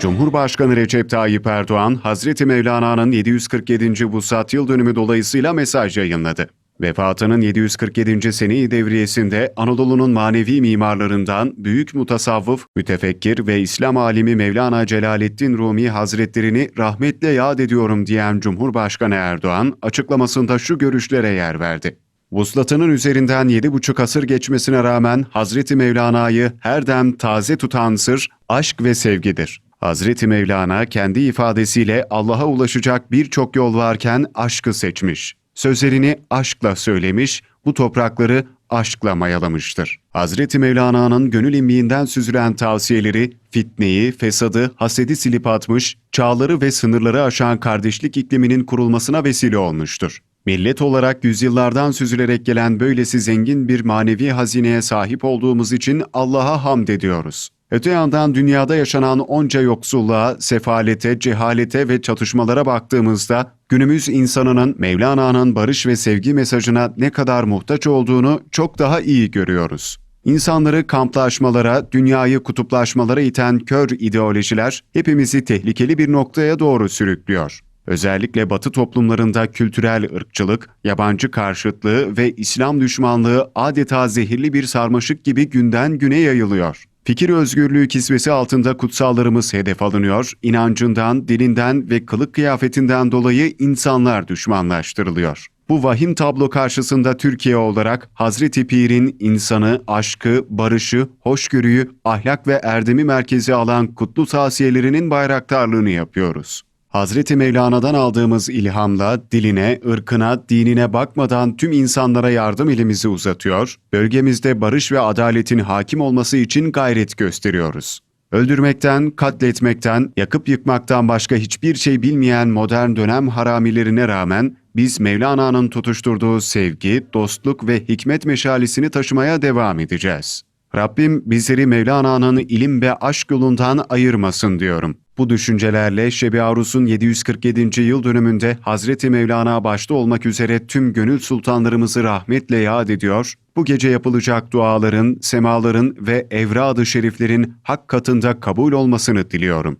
Cumhurbaşkanı Recep Tayyip Erdoğan, Hazreti Mevlana'nın 747. Vuslat Yıl Dönümü dolayısıyla mesaj yayınladı. Vefatının 747. seneyi devriyesinde Anadolu'nun manevi mimarlarından büyük mutasavvıf, mütefekkir ve İslam alimi Mevlana Celaleddin Rumi Hazretlerini rahmetle yad ediyorum diyen Cumhurbaşkanı Erdoğan, açıklamasında şu görüşlere yer verdi. Vuslatının üzerinden yedi buçuk asır geçmesine rağmen Hazreti Mevlana'yı her dem taze tutan sır aşk ve sevgidir. Hazreti Mevlana kendi ifadesiyle Allah'a ulaşacak birçok yol varken aşkı seçmiş. Sözlerini aşkla söylemiş, bu toprakları aşkla mayalamıştır. Hazreti Mevlana'nın gönül imliğinden süzülen tavsiyeleri fitneyi, fesadı, hasedi silip atmış, çağları ve sınırları aşan kardeşlik ikliminin kurulmasına vesile olmuştur. Millet olarak yüzyıllardan süzülerek gelen böylesi zengin bir manevi hazineye sahip olduğumuz için Allah'a hamd ediyoruz. Öte yandan dünyada yaşanan onca yoksulluğa, sefalete, cehalete ve çatışmalara baktığımızda günümüz insanının Mevlana'nın barış ve sevgi mesajına ne kadar muhtaç olduğunu çok daha iyi görüyoruz. İnsanları kamplaşmalara, dünyayı kutuplaşmalara iten kör ideolojiler hepimizi tehlikeli bir noktaya doğru sürüklüyor. Özellikle Batı toplumlarında kültürel ırkçılık, yabancı karşıtlığı ve İslam düşmanlığı adeta zehirli bir sarmaşık gibi günden güne yayılıyor. Fikir özgürlüğü kisvesi altında kutsallarımız hedef alınıyor, inancından, dilinden ve kılık kıyafetinden dolayı insanlar düşmanlaştırılıyor. Bu vahim tablo karşısında Türkiye olarak Hazreti Pir'in insanı, aşkı, barışı, hoşgörüyü, ahlak ve erdemi merkeze alan kutlu tavsiyelerinin bayraktarlığını yapıyoruz. Hazreti Mevlana'dan aldığımız ilhamla diline, ırkına, dinine bakmadan tüm insanlara yardım elimizi uzatıyor, bölgemizde barış ve adaletin hakim olması için gayret gösteriyoruz. Öldürmekten, katletmekten, yakıp yıkmaktan başka hiçbir şey bilmeyen modern dönem haramilerine rağmen biz Mevlana'nın tutuşturduğu sevgi, dostluk ve hikmet meşalisini taşımaya devam edeceğiz. Rabbim bizleri Mevlana'nın ilim ve aşk yolundan ayırmasın diyorum. Bu düşüncelerle Şebi Arus'un 747. yıl dönümünde Hazreti Mevlana başta olmak üzere tüm gönül sultanlarımızı rahmetle yad ediyor, bu gece yapılacak duaların, semaların ve evrad-ı şeriflerin hak katında kabul olmasını diliyorum.